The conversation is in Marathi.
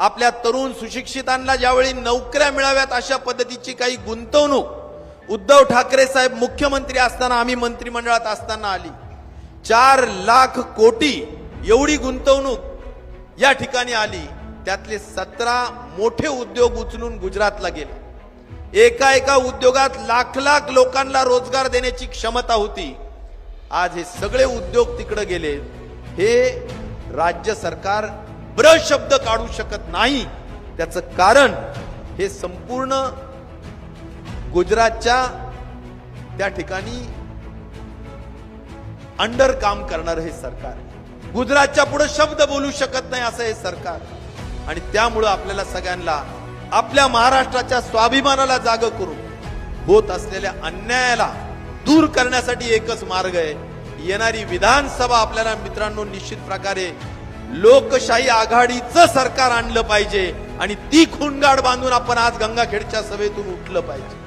आपल्या तरुण सुशिक्षितांना ज्यावेळी नोकऱ्या मिळाव्यात अशा पद्धतीची काही गुंतवणूक उद्धव ठाकरे साहेब मुख्यमंत्री असताना आम्ही मंत्रिमंडळात असताना आली. चार लाख कोटी एवढी गुंतवणूक या ठिकाणी आली. त्यातले सतरा मोठे उद्योग उचलून गुजरातला गेले. एका एका उद्योगात लाख लाख लोकांना रोजगार देण्याची क्षमता होती. आज हे सगळे उद्योग तिकडे गेले. हे राज्य सरकार ब्र शब्द काढू शकत नाही. त्याचं कारण हे संपूर्ण गुजरातच्या त्या ठिकाणी अंडर काम करणार हे सरकार. गुजरातच्या पुढे शब्द बोलू शकत नाही असं हे सरकार. आणि त्यामुळं आपल्याला सगळ्यांना आपल्या महाराष्ट्राच्या स्वाभिमानाला जाग करून होत असलेल्या अन्यायाला दूर करण्यासाठी एकच मार्ग आहे. येणारी विधानसभा आपल्याला मित्रांनो निश्चित प्रकारे लोकशाही आघाडीचं सरकार आणलं पाहिजे आणि ती खुणगाड बांधून आपण आज गंगाखेडच्या सभेतून उठलं पाहिजे.